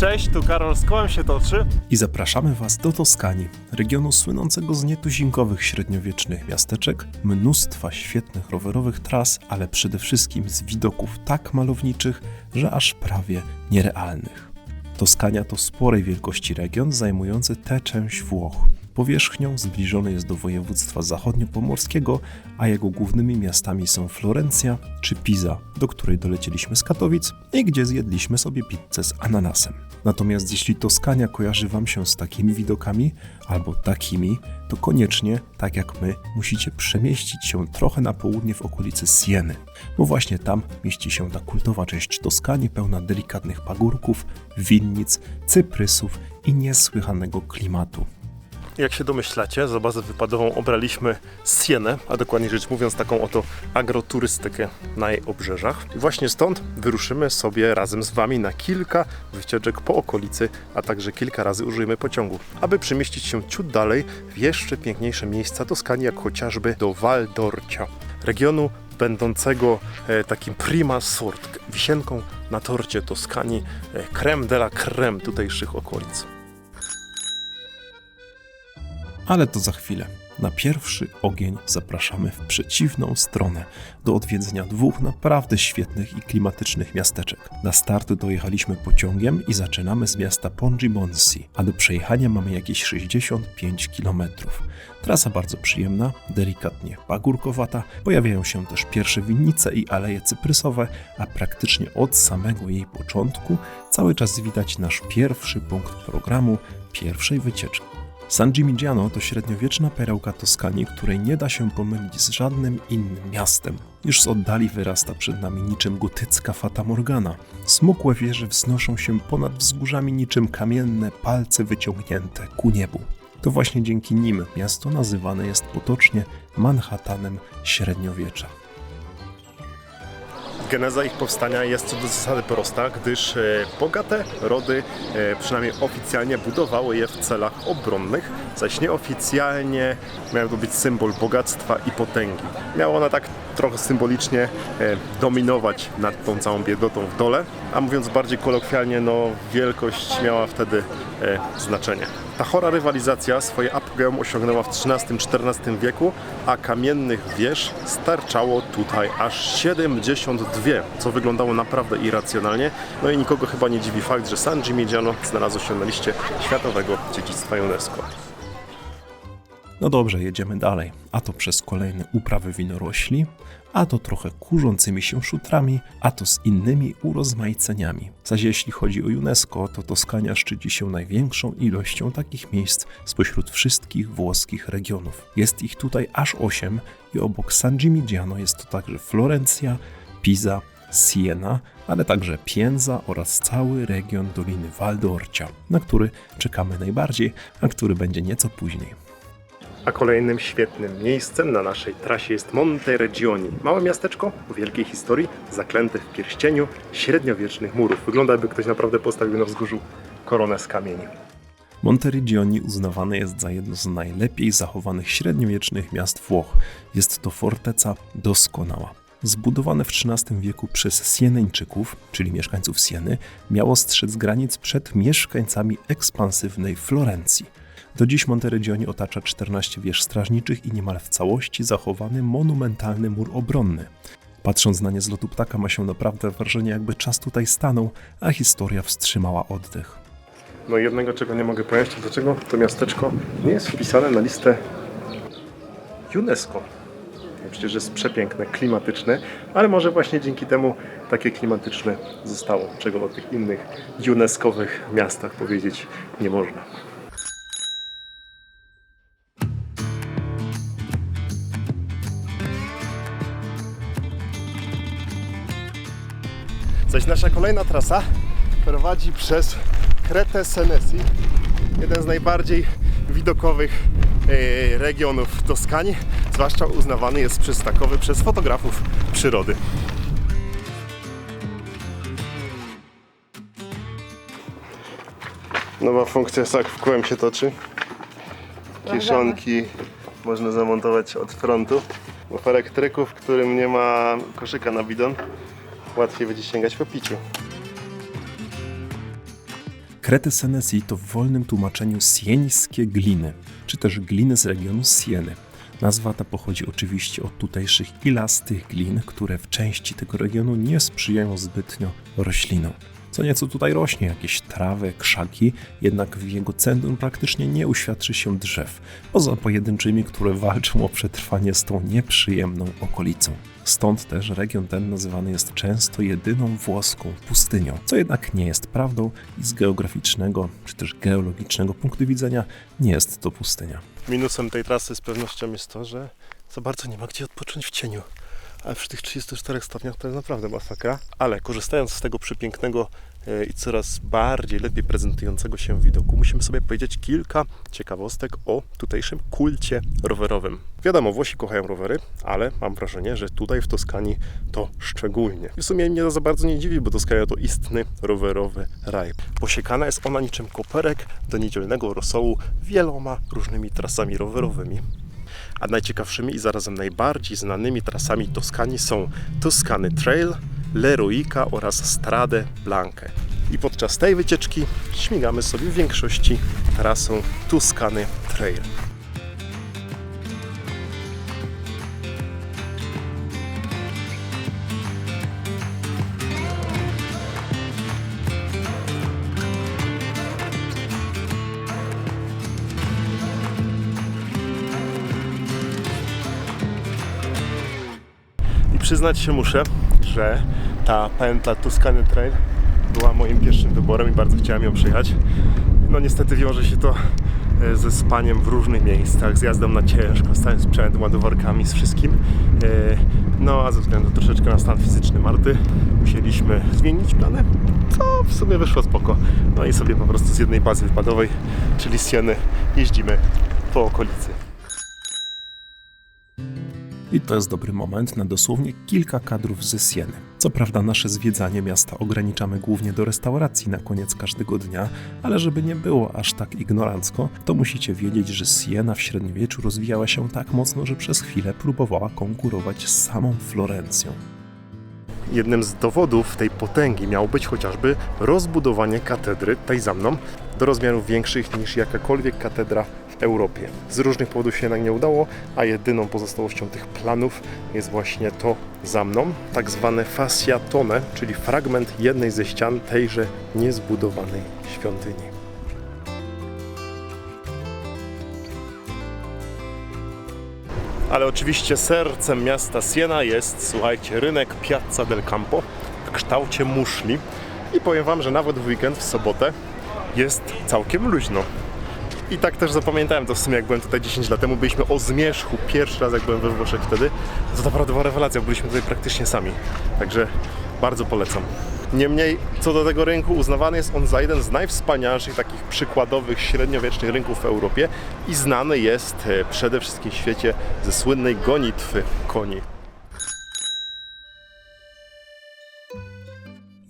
Cześć, tu Karol z kołem się toczy. I zapraszamy Was do Toskanii, regionu słynącego z nietuzinkowych średniowiecznych miasteczek, mnóstwa świetnych rowerowych tras, ale przede wszystkim z widoków tak malowniczych, że aż prawie nierealnych. Toskania to sporej wielkości region zajmujący tę część Włoch. Powierzchnią zbliżony jest do województwa zachodniopomorskiego, a jego głównymi miastami są Florencja czy Pisa, do której dolecieliśmy z Katowic i gdzie zjedliśmy sobie pizzę z ananasem. Natomiast jeśli Toskania kojarzy Wam się z takimi widokami albo takimi, to koniecznie, tak jak my, musicie przemieścić się trochę na południe w okolicy Sieny, bo właśnie tam mieści się ta kultowa część Toskanii pełna delikatnych pagórków, winnic, cyprysów i niesłychanego klimatu. Jak się domyślacie, za bazę wypadową obraliśmy Sienę, a dokładnie rzecz mówiąc taką oto agroturystykę na jej obrzeżach. I właśnie stąd wyruszymy sobie razem z Wami na kilka wycieczek po okolicy, a także kilka razy użyjemy pociągu, aby przemieścić się ciut dalej w jeszcze piękniejsze miejsca Toskanii, jak chociażby do Val d'Orcia, regionu będącego e, takim prima sort, wisienką na torcie Toskanii, e, creme de la creme tutejszych okolic. Ale to za chwilę. Na pierwszy ogień zapraszamy w przeciwną stronę do odwiedzenia dwóch naprawdę świetnych i klimatycznych miasteczek. Na start dojechaliśmy pociągiem i zaczynamy z miasta Pongibonsi, a do przejechania mamy jakieś 65 km. Trasa bardzo przyjemna, delikatnie pagórkowata, pojawiają się też pierwsze winnice i aleje cyprysowe, a praktycznie od samego jej początku cały czas widać nasz pierwszy punkt programu pierwszej wycieczki. San Gimignano to średniowieczna perełka Toskanii, której nie da się pomylić z żadnym innym miastem. Już z oddali wyrasta przed nami niczym gotycka Fata Morgana. Smukłe wieże wznoszą się ponad wzgórzami niczym kamienne palce wyciągnięte ku niebu. To właśnie dzięki nim miasto nazywane jest potocznie Manhattanem średniowiecza. Geneza ich powstania jest co do zasady prosta, gdyż e, bogate rody, e, przynajmniej oficjalnie, budowały je w celach obronnych, zaś nieoficjalnie miał to być symbol bogactwa i potęgi. Miała ona tak trochę symbolicznie e, dominować nad tą całą biedotą w dole, a mówiąc bardziej kolokwialnie, no wielkość miała wtedy znaczenie. Ta chora rywalizacja swoje apogeum osiągnęła w XIII-XIV wieku, a kamiennych wież starczało tutaj aż 72, co wyglądało naprawdę irracjonalnie. No i nikogo chyba nie dziwi fakt, że San Gimignano znalazło się na liście Światowego Dziedzictwa UNESCO. No dobrze, jedziemy dalej. A to przez kolejne uprawy winorośli, a to trochę kurzącymi się szutrami, a to z innymi urozmaiceniami. Zaś jeśli chodzi o UNESCO, to Toskania szczyci się największą ilością takich miejsc spośród wszystkich włoskich regionów. Jest ich tutaj aż 8 i obok San Gimignano jest to także Florencja, Pisa, Siena, ale także Pienza oraz cały region Doliny Val d'Orcia, na który czekamy najbardziej, a który będzie nieco później. A kolejnym świetnym miejscem na naszej trasie jest Monte Regioni. Małe miasteczko o wielkiej historii, zaklęte w pierścieniu średniowiecznych murów. Wygląda jakby ktoś naprawdę postawił na wzgórzu koronę z kamieni. Monteriggioni uznawane jest za jedno z najlepiej zachowanych średniowiecznych miast Włoch. Jest to forteca doskonała. Zbudowane w XIII wieku przez Sieneńczyków, czyli mieszkańców Sieny, miało strzec granic przed mieszkańcami ekspansywnej Florencji. Do dziś Monteriggioni otacza 14 wież strażniczych i niemal w całości zachowany monumentalny mur obronny. Patrząc na nie z lotu ptaka ma się naprawdę wrażenie, jakby czas tutaj stanął, a historia wstrzymała oddech. No i jednego, czego nie mogę pojąć, dlaczego to miasteczko nie jest wpisane na listę UNESCO. Przecież jest przepiękne, klimatyczne, ale może właśnie dzięki temu takie klimatyczne zostało, czego o tych innych UNESCO-owych miastach powiedzieć nie można. Zaś nasza kolejna trasa prowadzi przez Kretę Senesi, jeden z najbardziej widokowych regionów Toskanii, zwłaszcza uznawany jest przez takowy przez fotografów przyrody. Nowa funkcja sak w kółem się toczy. Kieszonki można zamontować od frontu. Bo w elektryku, w którym nie ma koszyka na bidon, łatwiej będzie sięgać po piciu. Krety Senesi to w wolnym tłumaczeniu sieńskie gliny, czy też gliny z regionu Sieny. Nazwa ta pochodzi oczywiście od tutejszych ilastych glin, które w części tego regionu nie sprzyjają zbytnio roślinom. Co nieco tutaj rośnie, jakieś trawy, krzaki, jednak w jego centrum praktycznie nie uświadczy się drzew, poza pojedynczymi, które walczą o przetrwanie z tą nieprzyjemną okolicą. Stąd też region ten nazywany jest często jedyną włoską pustynią, co jednak nie jest prawdą i z geograficznego czy też geologicznego punktu widzenia nie jest to pustynia. Minusem tej trasy z pewnością jest to, że za bardzo nie ma gdzie odpocząć w cieniu. Ale przy tych 34 stopniach to jest naprawdę masakra. Ale korzystając z tego przepięknego i coraz bardziej lepiej prezentującego się widoku, musimy sobie powiedzieć kilka ciekawostek o tutejszym kulcie rowerowym. Wiadomo, Włosi kochają rowery, ale mam wrażenie, że tutaj w Toskanii to szczególnie. W sumie mnie to za bardzo nie dziwi, bo Toskania to istny rowerowy raj. Posiekana jest ona niczym koperek do niedzielnego rosołu wieloma różnymi trasami rowerowymi. A najciekawszymi i zarazem najbardziej znanymi trasami Toskanii są Toskany Trail, Leroica oraz Strade Blanche. I podczas tej wycieczki śmigamy sobie w większości trasą Tuskany Trail. Przyznać się muszę, że ta pętla Tuscany Trail była moim pierwszym wyborem i bardzo chciałem ją przyjechać. No niestety wiąże się to e, ze spaniem w różnych miejscach, z jazdą na ciężko, z całym sprzętem, ładowarkami, z wszystkim. E, No a ze względu troszeczkę na stan fizyczny Marty musieliśmy zmienić plany, co w sumie wyszło spoko. No i sobie po prostu z jednej bazy wypadowej, czyli z Sieny, jeździmy po okolicy. I to jest dobry moment na dosłownie kilka kadrów ze Sieny. Co prawda nasze zwiedzanie miasta ograniczamy głównie do restauracji na koniec każdego dnia, ale żeby nie było aż tak ignorancko, to musicie wiedzieć, że Siena w średniowieczu rozwijała się tak mocno, że przez chwilę próbowała konkurować z samą Florencją. Jednym z dowodów tej potęgi miało być chociażby rozbudowanie katedry, tej za mną, do rozmiarów większych niż jakakolwiek katedra Europie. Z różnych powodów się jednak nie udało, a jedyną pozostałością tych planów jest właśnie to za mną, tak zwane fasciatone, czyli fragment jednej ze ścian tejże niezbudowanej świątyni. Ale oczywiście sercem miasta Siena jest, słuchajcie, rynek Piazza del Campo w kształcie muszli. I powiem Wam, że nawet w weekend, w sobotę jest całkiem luźno. I tak też zapamiętałem to w sumie, jak byłem tutaj 10 lat temu. Byliśmy o zmierzchu pierwszy raz, jak byłem we Włoszech wtedy. To naprawdę była rewelacja, byliśmy tutaj praktycznie sami. Także bardzo polecam. Niemniej, co do tego rynku, uznawany jest on za jeden z najwspanialszych takich przykładowych średniowiecznych rynków w Europie i znany jest e, przede wszystkim w świecie ze słynnej gonitwy koni.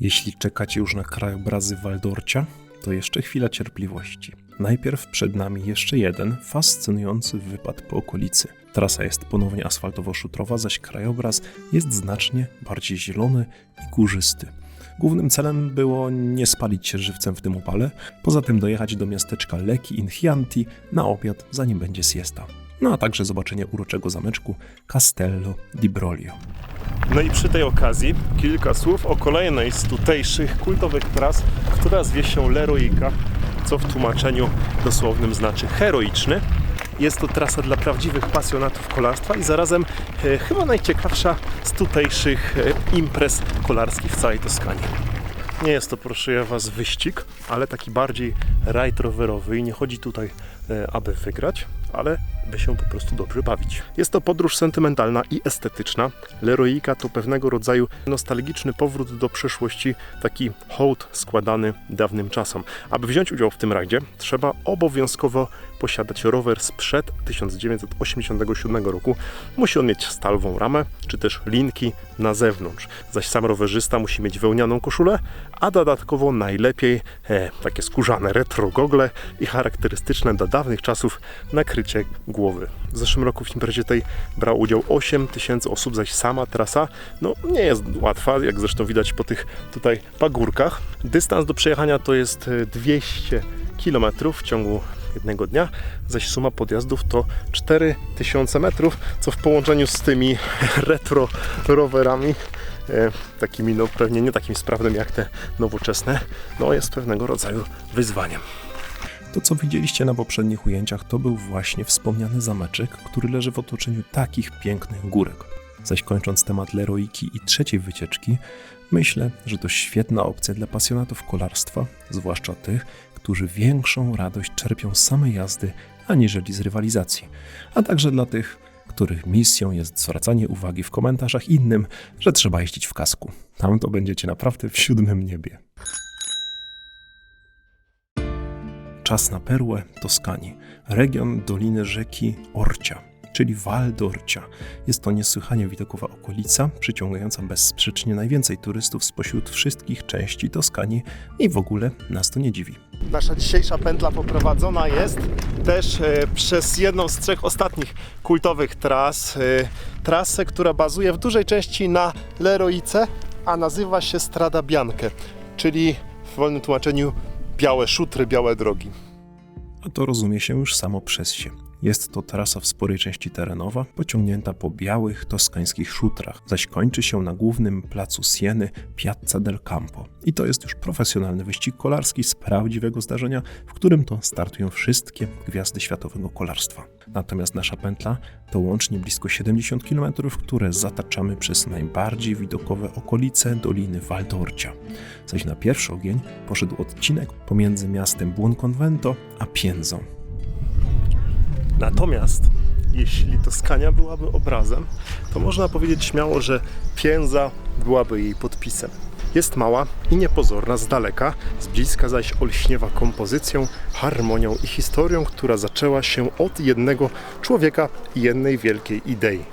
Jeśli czekacie już na krajobrazy Waldorcia, to jeszcze chwila cierpliwości. Najpierw przed nami jeszcze jeden fascynujący wypad po okolicy. Trasa jest ponownie asfaltowo-szutrowa, zaś krajobraz jest znacznie bardziej zielony i górzysty. Głównym celem było nie spalić się żywcem w tym upale, poza tym dojechać do miasteczka Leki in Chianti na obiad, zanim będzie siesta. No a także zobaczenie uroczego zameczku Castello di Broglio. No i przy tej okazji kilka słów o kolejnej z tutejszych kultowych tras, która zwie się Leroika, co w tłumaczeniu dosłownym znaczy heroiczny. Jest to trasa dla prawdziwych pasjonatów kolarstwa i zarazem e, chyba najciekawsza z tutejszych e, imprez kolarskich w całej Toskanii. Nie jest to, proszę Was, wyścig, ale taki bardziej rajd rowerowy i nie chodzi tutaj, e, aby wygrać, ale by się po prostu dobrze bawić. Jest to podróż sentymentalna i estetyczna. Leroika to pewnego rodzaju nostalgiczny powrót do przeszłości, taki hołd składany dawnym czasom. Aby wziąć udział w tym rajdzie, trzeba obowiązkowo posiadać rower sprzed 1987 roku. Musi on mieć stalową ramę, czy też linki na zewnątrz. Zaś sam rowerzysta musi mieć wełnianą koszulę, a dodatkowo najlepiej e, takie skórzane retro gogle i charakterystyczne dla dawnych czasów nakrycie głowy głowy. W zeszłym roku w imprezie tej brało udział 8 tysięcy osób, zaś sama trasa no, nie jest łatwa, jak zresztą widać po tych tutaj pagórkach. Dystans do przejechania to jest e, 200 km w ciągu jednego dnia, zaś suma podjazdów to 4000 metrów, co w połączeniu z tymi retro rowerami, e, takimi no pewnie nie takim sprawnym jak te nowoczesne, no jest pewnego rodzaju wyzwaniem. To, co widzieliście na poprzednich ujęciach, to był właśnie wspomniany zameczek, który leży w otoczeniu takich pięknych górek. Zaś kończąc temat Leroiki i trzeciej wycieczki, myślę, że to świetna opcja dla pasjonatów kolarstwa, zwłaszcza tych, którzy większą radość czerpią z samej jazdy, aniżeli z rywalizacji, a także dla tych, których misją jest zwracanie uwagi w komentarzach innym, że trzeba jeździć w kasku. Tam to będziecie naprawdę w siódmym niebie. Czas na perłę Toskanii, region doliny rzeki Orcia, czyli Val d'Orcia. Jest to niesłychanie widokowa okolica, przyciągająca bezsprzecznie najwięcej turystów spośród wszystkich części Toskanii i w ogóle nas to nie dziwi. Nasza dzisiejsza pętla poprowadzona jest też e, przez jedną z trzech ostatnich kultowych tras. E, trasę, która bazuje w dużej części na Leroice, a nazywa się Strada Bianche, czyli w wolnym tłumaczeniu białe szutry, białe drogi. A to rozumie się już samo przez się. Jest to trasa w sporej części terenowa, pociągnięta po białych toskańskich szutrach, zaś kończy się na głównym placu Sieny Piazza del Campo. I to jest już profesjonalny wyścig kolarski z prawdziwego zdarzenia, w którym to startują wszystkie gwiazdy światowego kolarstwa. Natomiast nasza pętla to łącznie blisko 70 km, które zataczamy przez najbardziej widokowe okolice Doliny Waldorcia. Zaś na pierwszy ogień poszedł odcinek pomiędzy miastem Buonconvento a Pienzą. Natomiast jeśli Toskania byłaby obrazem, to można powiedzieć śmiało, że Pięza byłaby jej podpisem. Jest mała i niepozorna z daleka, z bliska zaś olśniewa kompozycją, harmonią i historią, która zaczęła się od jednego człowieka i jednej wielkiej idei.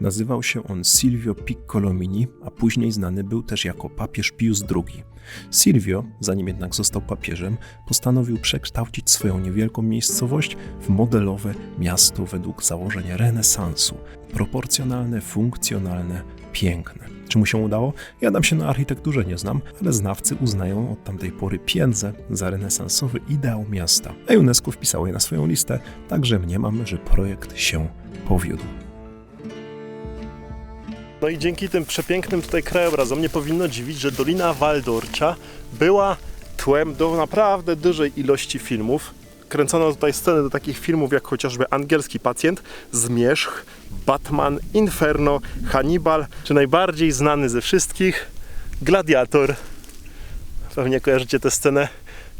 Nazywał się on Silvio Piccolomini, a później znany był też jako papież Pius II. Silvio, zanim jednak został papieżem, postanowił przekształcić swoją niewielką miejscowość w modelowe miasto według założenia renesansu. Proporcjonalne, funkcjonalne, piękne. Czy mu się udało? Ja tam się na architekturze nie znam, ale znawcy uznają od tamtej pory Piędzę za renesansowy ideał miasta. A UNESCO wpisało je na swoją listę, także mniemam, że projekt się powiódł. No i dzięki tym przepięknym tutaj krajobrazom nie powinno dziwić, że Dolina Waldorcia była tłem do naprawdę dużej ilości filmów. Kręcono tutaj sceny do takich filmów jak chociażby Angielski Pacjent, Zmierzch, Batman, Inferno, Hannibal, czy najbardziej znany ze wszystkich Gladiator. Pewnie kojarzycie tę scenę,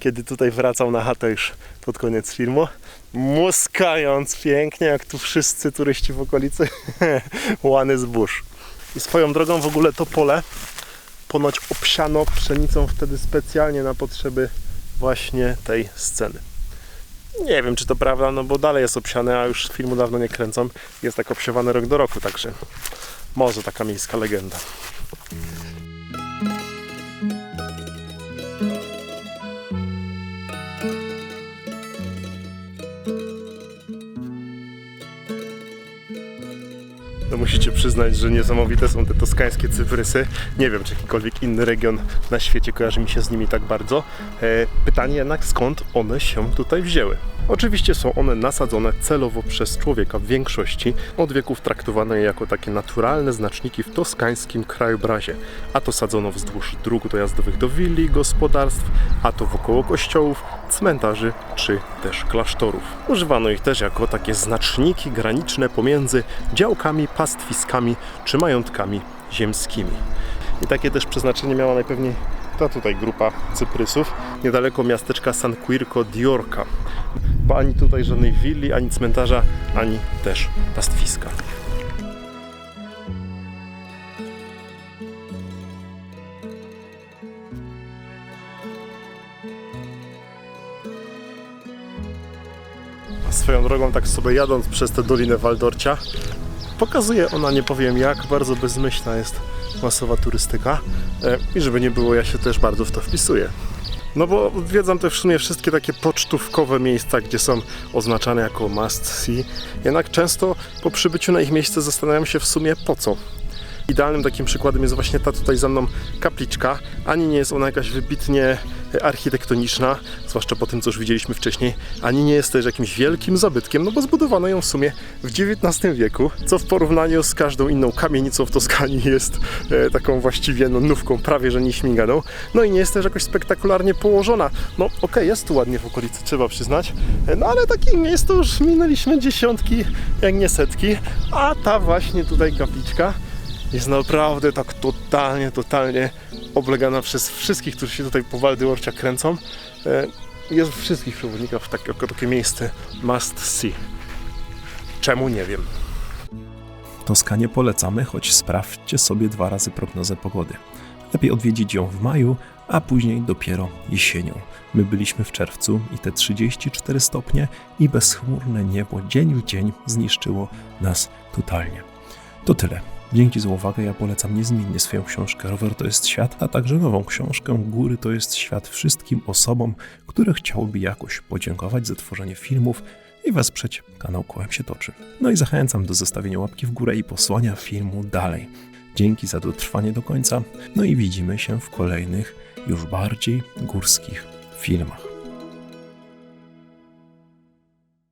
kiedy tutaj wracał na chatę już pod koniec filmu. Muskając pięknie, jak tu wszyscy turyści w okolicy łany zbóż. I swoją drogą w ogóle to pole ponoć obsiano pszenicą wtedy specjalnie na potrzeby właśnie tej sceny. Nie wiem, czy to prawda, no bo dalej jest obsiane, a już filmu dawno nie kręcą. Jest tak obsiewane rok do roku, także może taka miejska legenda. Przyznać, że niesamowite są te toskańskie cyprysy. Nie wiem, czy jakikolwiek inny region na świecie kojarzy mi się z nimi tak bardzo. E, pytanie jednak, skąd one się tutaj wzięły? Oczywiście są one nasadzone celowo przez człowieka w większości, od wieków traktowane jako takie naturalne znaczniki w toskańskim krajobrazie. A to sadzono wzdłuż dróg dojazdowych do willi, gospodarstw, a to wokoło kościołów, cmentarzy czy też klasztorów. Używano ich też jako takie znaczniki graniczne pomiędzy działkami, pastwiskami czy majątkami ziemskimi. I takie też przeznaczenie miała najpewniej ta tutaj grupa cyprysów, niedaleko miasteczka San Quirco di Orca. Bo ani tutaj żadnej willi, ani cmentarza, ani też pastwiska. Drogą, tak sobie jadąc przez tę Dolinę Waldorcia, pokazuje ona, nie powiem jak, bardzo bezmyślna jest masowa turystyka. E, I żeby nie było, ja się też bardzo w to wpisuję. No bo odwiedzam te w sumie wszystkie takie pocztówkowe miejsca, gdzie są oznaczane jako must see. Jednak często po przybyciu na ich miejsce zastanawiam się w sumie po co. Idealnym takim przykładem jest właśnie ta tutaj za mną kapliczka. Ani nie jest ona jakaś wybitnie architektoniczna, zwłaszcza po tym, co już widzieliśmy wcześniej, ani nie jest też jakimś wielkim zabytkiem, no bo zbudowano ją w sumie w XIX wieku, co w porównaniu z każdą inną kamienicą w Toskanii jest e, taką właściwie no, nówką, prawie że nieśmiganą. No i nie jest też jakoś spektakularnie położona. No okej, jest tu ładnie w okolicy, trzeba przyznać, e, no ale takim miejsc to już minęliśmy dziesiątki, jak nie setki, a ta właśnie tutaj kapliczka jest naprawdę tak totalnie, totalnie oblegana przez wszystkich, którzy się tutaj po Waldyorcia kręcą. E, Jest wszystkich przewodnikach tak, jako takie miejsce must see. Czemu nie wiem. Toskanię polecamy, choć sprawdźcie sobie dwa razy prognozę pogody. Lepiej odwiedzić ją w maju, a później dopiero jesienią. My byliśmy w czerwcu i te 34 stopnie i bezchmurne niebo dzień w dzień zniszczyło nas totalnie. To tyle. Dzięki za uwagę. Ja polecam niezmiennie swoją książkę Rower to jest świat, a także nową książkę Góry to jest świat wszystkim osobom, które chciałyby jakoś podziękować za tworzenie filmów i wesprzeć kanał Kołem się toczy. No i zachęcam do zostawienia łapki w górę i posłania filmu dalej. Dzięki za dotrwanie do końca. No i widzimy się w kolejnych, już bardziej górskich filmach.